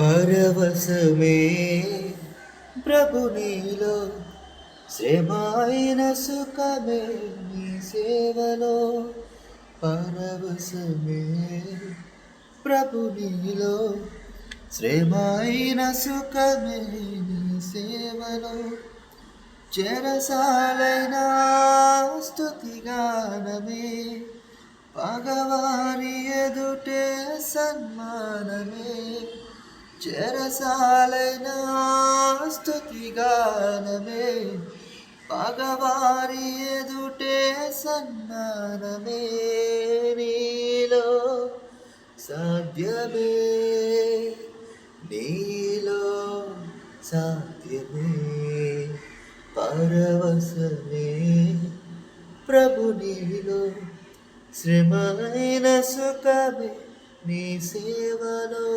పరవశమే ప్రభు నీలో శ్రమాయిన సుఖమే నీ సేవలో. పరవశమే ప్రభు నీలో శ్రమాయిన సుఖమే నీ సేవలో. చెరసాలైన స్థుతిగానమే పగవారి ఎదుటే సన్మానమే. చెరసాలైన స్థుతిగానమే పగవారి ఎదుటే సన్నానమే నీలో సాధ్యమే నీలో సాధ్యమే పరవశమే ప్రభు నీలో శ్రమైన సుఖమే నీ సేవలో